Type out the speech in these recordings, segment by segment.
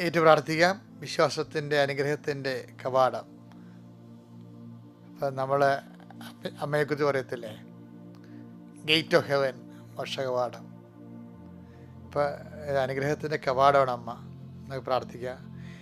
ഏറ്റു പ്രാർത്ഥിക്കാം വിശ്വാസത്തിന്റെ അനുഗ്രഹത്തിന്റെ കവാടം. അപ്പം നമ്മൾ അമ്മയെക്കുറിച്ച് പറയത്തില്ലേ? ഗേറ്റ് ഓഫ് ഹെവൻ മോക്ഷ കവാടം ഇപ്പം അനുഗ്രഹത്തിന്റെ കവാടമാണ് അമ്മ. നമുക്ക് പ്രാർത്ഥിക്കാം.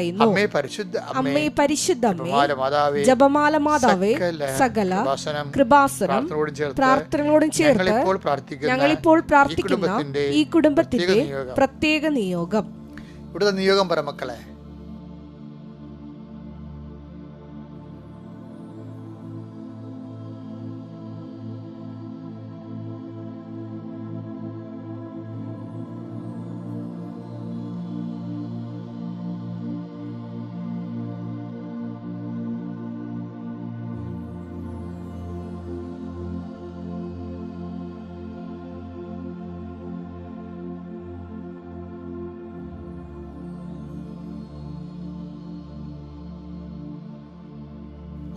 പറയുന്നു. അമ്മേ പരിശുദ്ധ അമ്മേ അമ്മേ ജപമാല മാതാവേ സകല കൃപാസനം പ്രാർത്ഥനകളോടും ചേർത്ത് ഞങ്ങളിപ്പോൾ പ്രാർത്ഥിക്കുന്ന ഈ കുടുംബത്തിന്റെ പ്രത്യേക നിയോഗം. പ്രത്യേക നിയോഗം. ഇവിടുത്തെ നിയോഗം പറ മക്കളെ.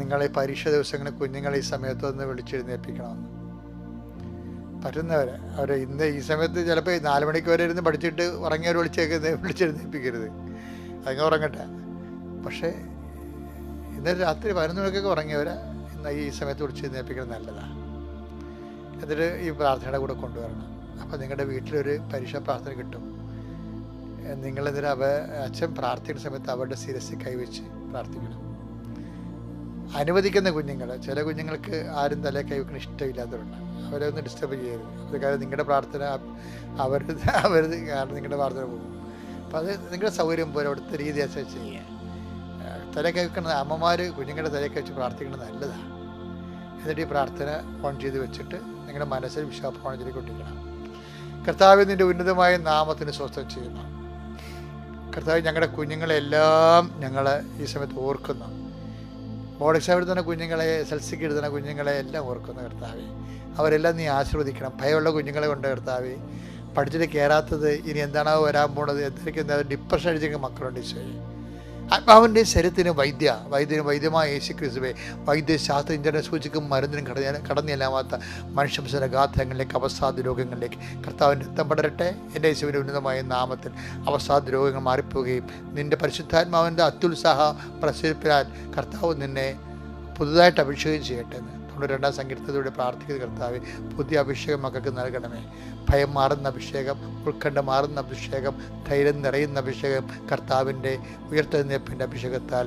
നിങ്ങളെ പരീക്ഷ ദിവസങ്ങളിൽ കുഞ്ഞുങ്ങളെ ഈ സമയത്ത് ഒന്ന് വിളിച്ചെഴുന്നേൽപ്പിക്കണമെന്ന് പറ്റുന്നവരെ അവർ ഇന്ന് ഈ സമയത്ത് ചിലപ്പോൾ നാല് മണിക്ക് വരെ ഇരുന്ന് പഠിച്ചിട്ട് ഉറങ്ങിയവർ വിളിച്ചേക്ക് വിളിച്ചെഴുന്നേൽപ്പിക്കരുത്. അങ്ങ് ഉറങ്ങട്ടെ. പക്ഷേ ഇന്നലെ രാത്രി പതിനൊന്ന് മണിക്കൊക്കെ ഉറങ്ങിയവരെ ഇന്ന് ഈ സമയത്ത് വിളിച്ചെഴുന്നേൽപ്പിക്കുന്നത് നല്ലതാണ് എന്നിട്ട് ഈ പ്രാർത്ഥനയുടെ കൂടെ കൊണ്ടുവരണം. അപ്പോൾ നിങ്ങളുടെ വീട്ടിലൊരു പരീക്ഷാ പ്രാർത്ഥന കിട്ടും. നിങ്ങളെന്തിനാ അവ അച്ഛൻ പ്രാർത്ഥിക്കുന്ന സമയത്ത് അവരുടെ ശിരസിൽ കൈവച്ച് പ്രാർത്ഥിക്കണം. അനുവദിക്കുന്ന കുഞ്ഞുങ്ങൾ ചില കുഞ്ഞുങ്ങൾക്ക് ആരും തലേ കൈവയ്ക്കുന്ന ഇഷ്ടമില്ലാത്തവരുണ്ട്. അവരെ ഒന്ന് ഡിസ്റ്റർബ് ചെയ്യരുത്. അത് കാര്യം നിങ്ങളുടെ പ്രാർത്ഥന അവർ അവർ കാരണം നിങ്ങളുടെ പ്രാർത്ഥന പോകും. അപ്പം അത് നിങ്ങളുടെ സൗകര്യം പോലെ അവിടുത്തെ രീതി അനുസരിച്ച് ചെയ്യുക തലേ കൈവയ്ക്കുന്ന അമ്മമാർ കുഞ്ഞുങ്ങളുടെ തലേ കഴിച്ച് പ്രാർത്ഥിക്കുന്നത് നല്ലതാണ് എന്നിട്ട് ഈ പ്രാർത്ഥന ഓൺ ചെയ്ത് വെച്ചിട്ട് നിങ്ങളുടെ മനസ്സിൽ വിശ്വാസമാണ് ചൊല്ലിക്കൊണ്ടിരിക്കണം കർത്താവ് നിന്റെ ഉന്നതമായ നാമത്തിന് സ്വസ്ഥം ചെയ്യുന്നു. കർത്താവ് ഞങ്ങളുടെ കുഞ്ഞുങ്ങളെല്ലാം ഞങ്ങൾ ഈ സമയത്ത് ഓർക്കുന്നു. ബോർഡ് കുഞ്ഞുങ്ങളെ എസ് എൽ സിക്ക് എഴുതുന്ന കുഞ്ഞുങ്ങളെ എല്ലാം ഓർക്കുന്ന കർത്താവെ. അവരെല്ലാം നീ ആശീർവദിക്കണം. ഭയമുള്ള കുഞ്ഞുങ്ങളെ കൊണ്ട് കർത്താവെ പഠിച്ചിട്ട് കയറാത്തത് ഇനി എന്താണോ വരാൻ പോണത്? എന്താ ഡിപ്രഷൻ അടിച്ചെങ്കിൽ മക്കളുണ്ട് ഈശോയെ. ആത്മാവിന്റെ ശരീരത്തിന് വൈദ്യ വൈദ്യന് വൈദ്യമായ യേശു ക്രിസ്തുവെ വൈദ്യശാസ്ത്രജ്ഞരുടെ സൂചിക്കും മരുന്നിനും കടഞ്ഞ കടന്നില്ലാത്ത മനുഷ്യംശന ഗാത്രങ്ങളിലേക്ക് അവസാദ രോഗങ്ങളിലേക്ക് കർത്താവിന്റെ രക്തം പടരട്ടെ എന്റെ യേശുവിന്റെ ഉന്നതമായ നാമത്തിൽ അവസാദ രോഗങ്ങൾ മാറിപ്പോവുകയും നിന്റെ പരിശുദ്ധാത്മാവിന്റെ അത്യുത്സാഹ പ്രസരിപ്പിനാൽ കർത്താവ് നിന്നെ പുതുതായിട്ട് അഭിഷേകം ചെയ്യട്ടെ എന്ന് തൊണ്ണൂറ് രണ്ടാം സങ്കീർത്തത്തിലൂടെ പ്രാർത്ഥിക്കുന്ന കർത്താവ് പുതിയ അഭിഷേകം മക്കൾക്ക് നൽകണമേ. ഭയം മാറുന്ന അഭിഷേകം ഉത്കണ്ഠ മാറുന്ന അഭിഷേകം ധൈര്യം നിറയുന്ന അഭിഷേകം കർത്താവിന്റെ ഉയർത്തെഴുന്നേൽപ്പിന്റെ അഭിഷേകത്താൽ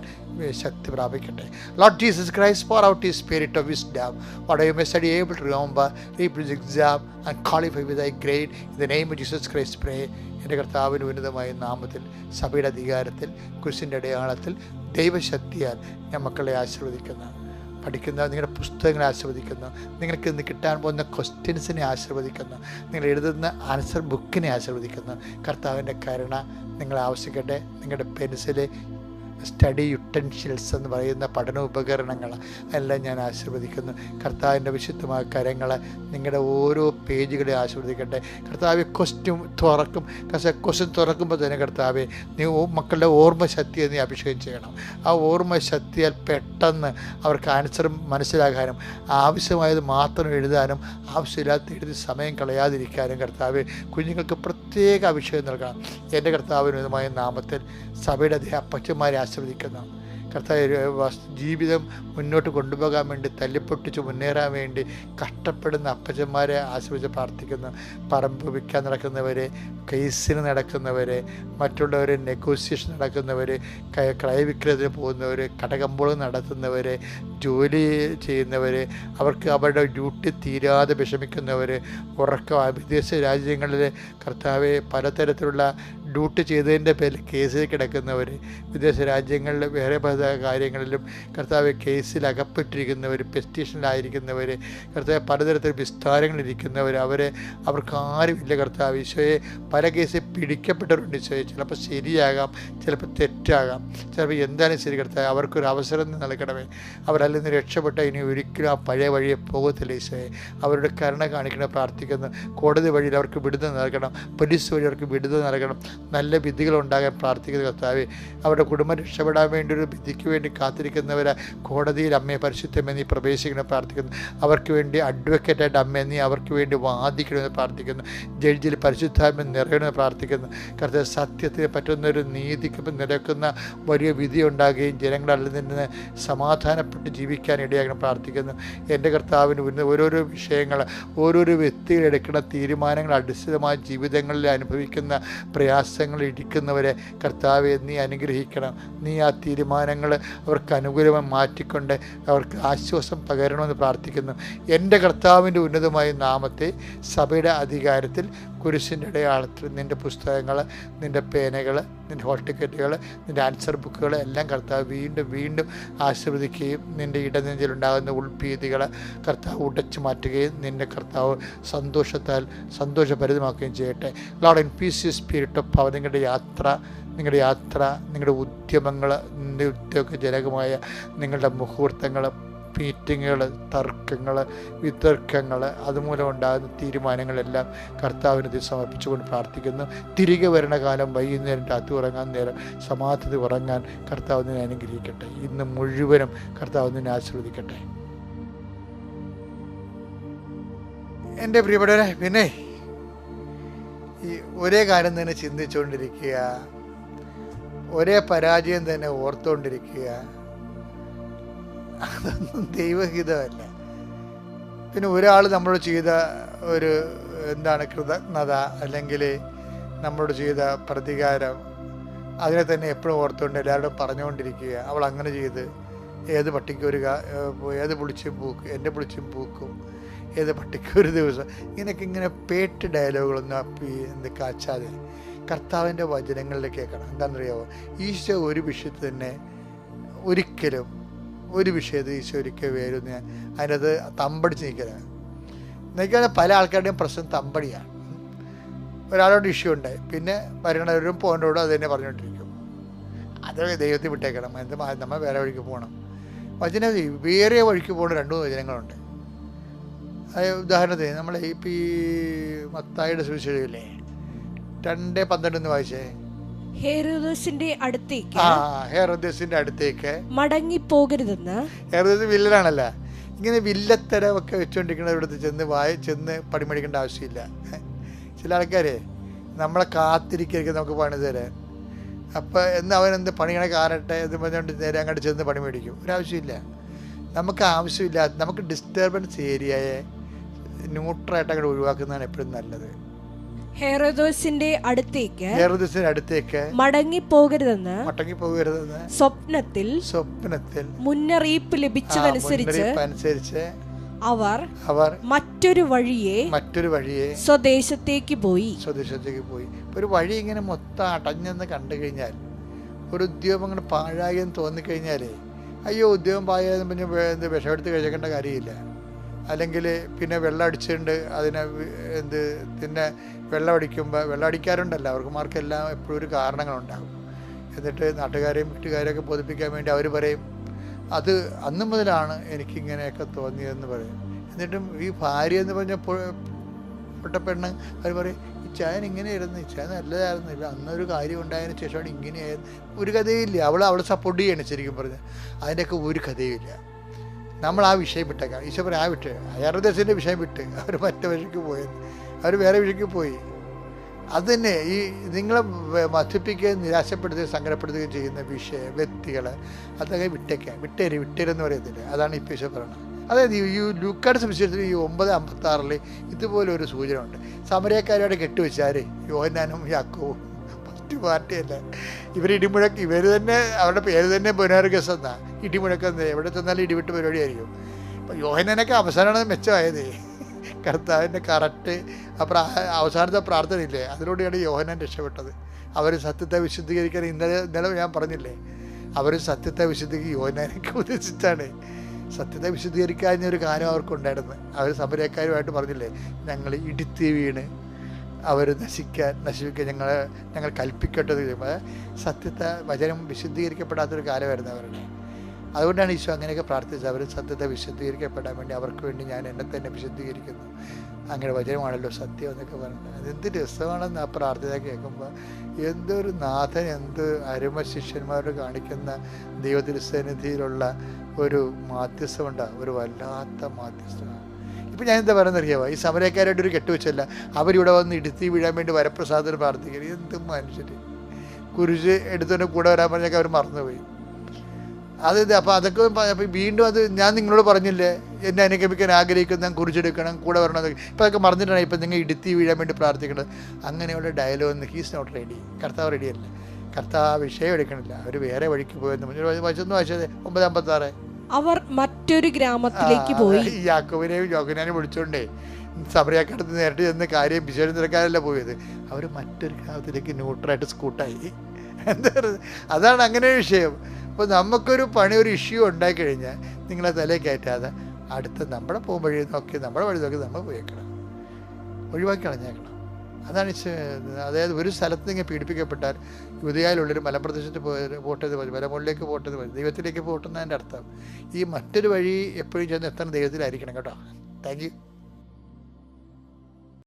ശക്തി പ്രാപിക്കട്ടെ. Lord Jesus Christ pour out ഈ spirit of wisdom what you may study able to remember, read exam exam and qualify with grade in name of Jesus Christ pray. എന്റെ കർത്താവിന് ഉന്നതമായ നാമത്തിൽ സഭയുടെ അധികാരത്തിൽ കുരിശിന്റെ അടയാളത്തിൽ ദൈവശക്തിയാൽ ഞാൻ മക്കളെ ആശീർവദിക്കുന്നു. പഠിക്കുന്ന നിങ്ങളുടെ പുസ്തകങ്ങളെ ആശീർവദിക്കുന്നു നിങ്ങൾക്ക് ഇന്ന് കിട്ടാൻ പോകുന്ന ക്വസ്റ്റ്യൻസിനെ ആശീർവദിക്കുന്നു നിങ്ങൾ എഴുതുന്ന ആൻസർ ബുക്കിനെ ആശീർവദിക്കുന്നു കർത്താവിന്റെ കരുണ നിങ്ങളെ ആവശ്യിക്കട്ടെ നിങ്ങളുടെ പെൻസിൽ സ്റ്റഡി യുട്ടൻഷ്യൽസ് എന്ന് പറയുന്ന പഠന ഉപകരണങ്ങൾ എല്ലാം ഞാൻ ആശീർവദിക്കുന്നു. കർത്താവിന്റെ വിശുദ്ധമായ കരങ്ങൾ നിങ്ങളുടെ ഓരോ പേജുകളെ ആശീർവദിക്കട്ടെ. കർത്താവ് ക്വസ്റ്റ്യൻ തുറക്കും. ക്വസ്റ്റ്യൻ തുറക്കുമ്പോൾ തന്നെ കർത്താവെ നീ മക്കളുടെ ഓർമ്മ ശക്തിയെ നീ അഭിഷേകം ചെയ്യണം. ആ ഓർമ്മ ശക്തിയാൽ പെട്ടെന്ന് അവർക്ക് ആൻസർ മനസ്സിലാക്കാനും ആവശ്യമായത് മാത്രം എഴുതാനും ആവശ്യമില്ലാത്ത എഴുതി സമയം കളയാതിരിക്കാനും കർത്താവ് കുഞ്ഞുങ്ങൾക്ക് പ്രത്യേക അഭിഷേകം നൽകണം. എന്റെ കർത്താവിനുമായ നാമത്തിൽ സഭയുടെ അപ്പച്ചന്മാരെ ആശ്രവദിക്കുന്നു കർത്താവ് ജീവിതം മുന്നോട്ട് കൊണ്ടുപോകാൻ വേണ്ടി തല്ലിപ്പൊട്ടിച്ച് മുന്നേറാൻ വേണ്ടി കഷ്ടപ്പെടുന്ന അപ്പച്ചന്മാരെ ആശ്രയിച്ച് പ്രാർത്ഥിക്കുന്നു. പറമ്പ് വിൽക്കാൻ നടക്കുന്നവരെ കേസിന് നടക്കുന്നവരെ മറ്റുള്ളവരെ നെഗോസിയേഷൻ നടക്കുന്നവർ ക്രയവിക്രയത്തിന് പോകുന്നവർ കടകമ്പോളം നടത്തുന്നവർ ജോലി ചെയ്യുന്നവർ അവർക്ക് അവരുടെ ഡ്യൂട്ടി തീരാതെ വിഷമിക്കുന്നവർ ഉറക്കം വിദേശ രാജ്യങ്ങളിൽ കർത്താവ് പലതരത്തിലുള്ള ഡ്യൂട്ടി ചെയ്തതിന്റെ പേരിൽ കേസിൽ കിടക്കുന്നവർ വിദേശ രാജ്യങ്ങളിൽ വേറെ പല കാര്യങ്ങളിലും കർത്താവ് കേസിൽ അകപ്പെട്ടിരിക്കുന്നവർ പെസ്റ്റീഷനിലായിരിക്കുന്നവർ കർത്താവ് പലതരത്തിൽ വിസ്താരങ്ങളിരിക്കുന്നവർ അവരെ അവർക്ക് ആരുമില്ല കർത്താവ്. ഈശോയെ പല കേസിൽ പിടിക്കപ്പെട്ടവരുണ്ട് ഈശോയെ. ചിലപ്പോൾ ശരിയാകാം ചിലപ്പോൾ തെറ്റാകാം. ചിലപ്പോൾ എന്തായാലും ശരി കർത്താവ്? അവർക്കൊരു അവസരം നൽകണമേ. അവരതിൽ നിന്ന് രക്ഷപ്പെട്ട ഇനി ഒരിക്കലും ആ പഴയ വഴിയെ പോകത്തില്ല ഈശോയെ. അവരുടെ കരുണ കാണിക്കണം പ്രാർത്ഥിക്കുന്നു. കോടതി വഴിയിൽ അവർക്ക് വിടുതൽ നൽകണം. പോലീസ് വഴി അവർക്ക് വിടുതൽ നൽകണം. നല്ല വിധികൾ ഉണ്ടാകാൻ പ്രാർത്ഥിക്കുന്ന കർത്താവെ അവരുടെ കുടുംബം രക്ഷപ്പെടാൻ വേണ്ടി ഒരു വിധിക്ക് വേണ്ടി കാത്തിരിക്കുന്നവരെ കോടതിയിൽ അമ്മയെ പരിശുദ്ധമേ നീ പ്രവേശിക്കണം പ്രാർത്ഥിക്കുന്നു. അവർക്ക് വേണ്ടി അഡ്വക്കേറ്റായിട്ട് അമ്മയെ നീ അവർക്ക് വേണ്ടി വാദിക്കണമെന്ന് പ്രാർത്ഥിക്കുന്നു. ജഡ്ജിൽ പരിശുദ്ധാത്മ നിറയണമെന്ന് പ്രാർത്ഥിക്കുന്നു. കർത്താവ് സത്യത്തിന് പറ്റുന്ന ഒരു നീതിക്ക് നിരക്കുന്ന വലിയ വിധി ഉണ്ടാകുകയും ജനങ്ങളിൽ നിന്ന് സമാധാനപ്പെട്ട് ജീവിക്കാൻ ഇടയാകണം പ്രാർത്ഥിക്കുന്നു. എന്റെ കർത്താവിന് ഉന്ന ഓരോരോ വിഷയങ്ങൾ ഓരോരോ വ്യക്തികൾ എടുക്കുന്ന തീരുമാനങ്ങൾ അടിസ്ഥിതമായ ജീവിതങ്ങളിൽ അനുഭവിക്കുന്ന പ്രയാസങ്ങൾ ഇരിക്കുന്നവരെ കർത്താവെ നീ അനുഗ്രഹിക്കണം. നീ ആ തീരുമാനങ്ങൾ അവർക്ക് അനുകൂലമായി മാറ്റിക്കൊണ്ട് അവർക്ക് ആശ്വാസം പകരണമെന്ന് പ്രാർത്ഥിക്കുന്നു. എന്റെ കർത്താവിന്റെ ഉന്നതമായ നാമത്തെ സഭയുടെ അധികാരത്തിൽ കുരിശിന്റെ അടയാളത്തിൽ നിന്റെ പുസ്തകങ്ങൾ നിന്റെ പേനകൾ നിന്റെ ഹോൾ ടിക്കറ്റുകൾ നിന്റെ ആൻസർ ബുക്കുകൾ എല്ലാം കർത്താവ് വീണ്ടും വീണ്ടും ആശീർവദിക്കുകയും നിന്റെ ഇടനെഞ്ചിലുണ്ടാകുന്ന ഉൾഭീതികൾ കർത്താവ് ഉടച്ചു മാറ്റുകയും നിന്റെ കർത്താവ് സന്തോഷത്താൽ സന്തോഷഭരിതമാക്കുകയും ചെയ്യട്ടെ. Lord in peace you spirit of power നിങ്ങളുടെ യാത്ര നിങ്ങളുടെ യാത്ര നിങ്ങളുടെ ഉദ്യമങ്ങൾ നിങ്ങളുടെ ഉദ്യോഗജനകമായ നിങ്ങളുടെ മുഹൂർത്തങ്ങൾ മീറ്റിങ്ങുകൾ തർക്കങ്ങൾ വിതർക്കങ്ങൾ അതുമൂലം ഉണ്ടാകുന്ന തീരുമാനങ്ങളെല്ലാം കർത്താവിന് ഇത് സമർപ്പിച്ചുകൊണ്ട് പ്രാർത്ഥിക്കുന്നു. തിരികെ വരണ കാലം വൈകുന്നേരം രാത്രി ഉറങ്ങാൻ നേരം സമാധി ഉറങ്ങാൻ കർത്താവ് നിന്നെ അനുഗ്രഹിക്കട്ടെ. ഇന്ന് മുഴുവനും കർത്താവ് നിന്നെ ആശീർവദിക്കട്ടെ. എന്റെ പ്രിയപ്പെട്ടവരെ പിന്നെ ഈ ഒരേ കാര്യം തന്നെ ചിന്തിച്ചുകൊണ്ടിരിക്കുക. ഒരേ പരാജയം തന്നെ ഓർത്തുകൊണ്ടിരിക്കുക. അതൊന്നും ദൈവഹിതമല്ല. പിന്നെ ഒരാൾ നമ്മളോട് ചെയ്ത ഒരു എന്താണ് കൃതജ്ഞത അല്ലെങ്കിൽ നമ്മളോട് ചെയ്ത പ്രതികാരം അതിനെ തന്നെ എപ്പോഴും ഓർത്തുകൊണ്ട് എല്ലാവരോടും പറഞ്ഞുകൊണ്ടിരിക്കുക. അവൾ അങ്ങനെ ചെയ്ത് ഏത് പട്ടിക്ക് ഒരു ഏത് പുളിച്ചും പൂക്കും എന്റെ പുളിച്ചും പൂക്കും ഏത് പട്ടിക്ക് ഒരു ദിവസം. ഇങ്ങനെയൊക്കെ ഇങ്ങനെ പേട്ട് ഡയലോഗുകളൊന്നും എന്ത് കാച്ചാതെ. കർത്താവിന്റെ വചനങ്ങളിൽ കേൾക്കണം. എന്താണെന്നറിയാമോ ഈശോ ഒരു വിഷയത്തിൽ തന്നെ ഒരിക്കലും ഒരു വിഷയത്തിൽ ഈശോ വരും ഞാൻ അതിനകത്ത് തമ്പടിച്ച് നിൽക്കലാണ് എന്നുവെച്ചാൽ പല ആൾക്കാരുടെയും പ്രശ്നം തമ്പടിയാണ്. ഒരാളോട് ഇഷ്യൂ ഉണ്ട്. പിന്നെ വരണവരും പോകേണ്ടവരും അത് തന്നെ പറഞ്ഞുകൊണ്ടിരിക്കും. അത് ദൈവത്തിൽ വിട്ടേക്കണം. എന്ത് നമ്മൾ വേറെ വഴിക്ക് പോകണം. വചന വേറെ വഴിക്ക് പോകുന്ന രണ്ട് മൂന്ന് വചനങ്ങളുണ്ട്. ഉദാഹരണത്തിന് നമ്മൾ ഇപ്പം ഈ മത്തായിയുടെ സുവിശേഷമില്ലേ? രണ്ട് പന്ത്രണ്ടെന്ന് വായിച്ചേ? ഹേരോദസിന്റെ അടുത്തേക്ക് ആ ഹെറോദ്യസിന്റെ അടുത്തേക്ക്. മടങ്ങിപ്പോകരുതെന്ന് ഹെറോദ്യസ് വില്ലനാണല്ല. ഇങ്ങനെ വില്ലത്തരമൊക്കെ വെച്ചുകൊണ്ടിരിക്കുന്നവരുടെ ചെന്ന് വായ ചെന്ന് പടിമടിക്കേണ്ട ആവശ്യമില്ല? ചില ആൾക്കാരെ നമ്മളെ കാത്തിരിക്കരുത് നമുക്ക് പണി തരാൻ. അപ്പോൾ എന്ന് അവൻ എന്ത് പണികളെ കാരട്ടെ എന്ന് പറഞ്ഞുകൊണ്ട് നേരെ അങ്ങോട്ട് ചെന്ന് പണി മേടിക്കും ഒരാവശ്യമില്ല നമുക്ക് ആവശ്യമില്ലാത്ത നമുക്ക് ഡിസ്റ്റർബൻസ് ഏരിയയെ ന്യൂട്രലായിട്ട് അങ്ങോട്ട് ഒഴിവാക്കുന്നതാണ് എപ്പോഴും നല്ലത്. ഹെറോദോസിന്റെ അടുത്തേക്ക് ഹെറോദോസിന്റെ അടുത്തേക്ക് മടങ്ങി പോകരുതെന്ന് മടങ്ങി പോകരുതെന്ന് സ്വപ്നത്തിൽ സ്വപ്നത്തിൽ മുന്നറിയിപ്പ് ലഭിച്ചതനുസരിച്ച് അനുസരിച്ച് അവർ അവർ മറ്റൊരു വഴിയെ മറ്റൊരു വഴിയെ സ്വദേശത്തേക്ക് പോയി. സ്വദേശത്തേക്ക് പോയി. ഒരു വഴി ഇങ്ങനെ മൊത്തം അടഞ്ഞെന്ന് കണ്ടു കഴിഞ്ഞാൽ ഒരു ഉദ്യോഗം അങ്ങനെ പാഴായി എന്ന് തോന്നിക്കഴിഞ്ഞാലേ അയ്യോ ഉദ്യോഗം പാഴായെന്ന് പിന്നെ വിഷമെടുത്ത് കഴിക്കേണ്ട കാര്യമില്ല. അല്ലെങ്കിൽ പിന്നെ വെള്ളം അടിച്ചിട്ടുണ്ട് അതിനെ എന്ത് പിന്നെ വെള്ളം അടിക്കുമ്പോൾ വെള്ളം അടിക്കാറുണ്ടല്ലോ അവർക്കുമാർക്കെല്ലാം എപ്പോഴും ഒരു കാരണങ്ങളുണ്ടാകും. എന്നിട്ട് നാട്ടുകാരെയും വീട്ടുകാരെയും ഒക്കെ ബോധിപ്പിക്കാൻ വേണ്ടി അവർ പറയും അത് അന്ന് മുതലാണ് എനിക്കിങ്ങനെയൊക്കെ തോന്നിയതെന്ന് പറയും. എന്നിട്ടും ഈ ഭാര്യ എന്ന് പറഞ്ഞ പെട്ട പെണ്ണ് അവർ പറയും ചായൻ ഇങ്ങനെയായിരുന്നു ചായ നല്ലതായിരുന്നു ഇല്ല അന്നൊരു കാര്യം ഉണ്ടായതിനു ശേഷമാണ് ഇങ്ങനെയായിരുന്നു. ഒരു കഥയില്ല അവൾ അവളെ സപ്പോർട്ട് ചെയ്യണം ശരിക്കും പറഞ്ഞാൽ അതിന്റെയൊക്കെ ഒരു കഥയുമില്ല നമ്മൾ ആ വിഷയം വിട്ടേക്കാം. ഈശോ പറയും ആ വിട്ട്. അയാളുടെ ദേശത്തിന്റെ വിഷയം വിട്ട്. അവർ മറ്റേ വഴിക്ക് പോയത് അവർ വേറെ വഴിക്ക് പോയി. അത് തന്നെ ഈ നിങ്ങളെ മദ്യപ്പിക്കുകയും നിരാശപ്പെടുത്തുകയും സങ്കടപ്പെടുത്തുകയും ചെയ്യുന്ന വിഷയ വ്യക്തികൾ അതൊക്കെ വിട്ടേക്കാം. വിട്ടേര് വിട്ടേരെന്ന് പറയത്തില്ല അതാണ് ഇപ്പോൾ ഈശോ പറയുന്നത്. അതായത് ഈ- ലൂക്കാട് സുവിശേഷത്തിൽ ഈ ഒമ്പത് അമ്പത്താറിൽ ഇതുപോലെ ഒരു സൂചന ഉണ്ട് സമരക്കാരോട് കെട്ടുവെച്ചാൽ യോഹനാനും യാക്കോവും മറ്റു പാർട്ടിയല്ല? ഇവർ ഇടിമുഴക്ക്. ഇവർ തന്നെ അവരുടെ പേര് തന്നെ പുനർഗസ് എന്നാ. ഇടിമുഴക്കുന്നത് എവിടെ ചെന്നാലും ഇടിവിട്ട് പരിപാടിയായിരിക്കും. അപ്പം യോഹനനൊക്കെ അവസാനമാണ് മെച്ചമായത്. കർത്താവിന്റെ കറക്റ്റ് ആ പ്രാ അവസാനത്തെ പ്രാർത്ഥനയില്ലേ അതിലൂടെയാണ് യോഹനൻ രക്ഷപ്പെട്ടത്. അവർ സത്യത്തെ വിശുദ്ധീകരിക്കാൻ ഇന്നലെ ഇന്നലെ ഞാൻ പറഞ്ഞില്ലേ? അവർ സത്യത്തെ വിശുദ്ധീകരിക്കും യോഹനനൊക്കെ ഉദ്ദേശിച്ചാണ് സത്യത്തെ വിശുദ്ധീകരിക്കാഞ്ഞ ഒരു കാര്യം അവർക്കുണ്ടായിരുന്നു അവർ സമരക്കാരുമായിട്ട് പറഞ്ഞില്ലേ? ഞങ്ങൾ ഇടുത്തി വീണ് അവർ നശിക്കാൻ നശിപ്പിക്കാൻ ഞങ്ങൾ ഞങ്ങൾ കൽപ്പിക്കട്ടത് ചെയ്യുമ്പോൾ സത്യത്തെ വചനം വിശുദ്ധീകരിക്കപ്പെടാത്തൊരു കാലമായിരുന്നു അവരുടെ. അതുകൊണ്ടാണ് ഈശോ അങ്ങനെയൊക്കെ പ്രാർത്ഥിച്ചത്. അവർ സത്യത്തെ വിശുദ്ധീകരിക്കപ്പെടാൻ വേണ്ടി അവർക്ക് വേണ്ടി ഞാൻ എന്നെ തന്നെ വിശുദ്ധീകരിക്കുന്നു. അങ്ങനെ വചനമാണല്ലോ സത്യം എന്നൊക്കെ പറഞ്ഞത് അതെന്ത് രസമാണെന്ന് ആ പ്രാർത്ഥന കേൾക്കുമ്പോൾ എന്തൊരു നാഥൻ എന്ത് അരുമ ശിഷ്യന്മാരോട് കാണിക്കുന്ന ദൈവതിരുസന്നിധിയിലുള്ള ഒരു മാധ്യസ്ഥമുണ്ടാകും ഒരു വല്ലാത്ത മാധ്യസ്ഥമാണ് ഇപ്പം ഞാൻ എന്താ പറയുന്നത് അറിയാമോ ഈ സമരക്കാരായിട്ട് ഒരു കെട്ടുവെച്ചല്ല. അവരിവിടെ വന്ന് ഇടുത്തി വീഴാൻ വേണ്ടി വരപ്രസാദത്തിന് പ്രാർത്ഥിക്കരുത് എന്തും മനുഷ്യർ കുരിശ് എടുത്തുകൊണ്ട് കൂടെ വരാൻ പറഞ്ഞൊക്കെ അവർ മറന്നുപോയി. അത് അപ്പോൾ അതൊക്കെ അപ്പോൾ വീണ്ടും അത് ഞാൻ നിങ്ങളോട് പറഞ്ഞില്ലേ എന്നെ അനുഗമിക്കാൻ ആഗ്രഹിക്കുന്ന കുറിച്ചെടുക്കണം കൂടെ വരണം ഇപ്പോൾ അതൊക്കെ മറന്നിട്ടാണ് ഇപ്പം നിങ്ങൾ ഇടുത്തി വീഴാൻ വേണ്ടി പ്രാർത്ഥിക്കണം അങ്ങനെയുള്ള ഡയലോഗ് ഹീസ് നോട്ട് റെഡി കർത്താവ് റെഡിയല്ല കർത്താവ് ആ വിഷയം എടുക്കണില്ല. അവർ വേറെ വഴിക്ക് പോയെന്ന് വശന്ന് വായിച്ചത് ഒമ്പത് അമ്പത്താറ്. അവർ മറ്റൊരു ഗ്രാമത്തിലേക്ക് പോയി. ഈ യാക്കോബിനെയും യോഹനാനെയും വിളിച്ചോണ്ടേ സമരക്കാരത്ത് നേരിട്ട് ചെന്ന് കാര്യം വിശേഷം തിരക്കാരല്ല പോയത്. അവർ മറ്റൊരു ഗ്രാമത്തിലേക്ക് ന്യൂട്രായിട്ട് സ്കൂട്ടായി എന്താ അതാണ് അങ്ങനെ വിഷയം. അപ്പോൾ നമുക്കൊരു പണി ഒരു ഇഷ്യൂ ഉണ്ടായി കഴിഞ്ഞാൽ നിങ്ങളെ തലേ കയറ്റാതെ അടുത്ത നമ്മുടെ പോകും വഴി നോക്കി നമ്മുടെ വഴി നോക്കി നമ്മൾ പോയേക്കണം. ഒഴിവാക്കി കളഞ്ഞേക്കണം. അതാണ് അതായത് ഒരു സ്ഥലത്ത് നിങ്ങൾ പീഡിപ്പിക്കപ്പെട്ടാൽ യുദ്ധയാലുള്ളൊരു മലപ്രദേശത്ത് പോട്ടത് മതി മലമുകളിലേക്ക് പോട്ടത് മതി ദൈവത്തിലേക്ക് പോട്ടുന്നതിന്റെ അർത്ഥം ഈ മറ്റൊരു വഴി എപ്പോഴും ചെന്ന് എത്തണം ദൈവത്തിലായിരിക്കണം കേട്ടോ. Thank you.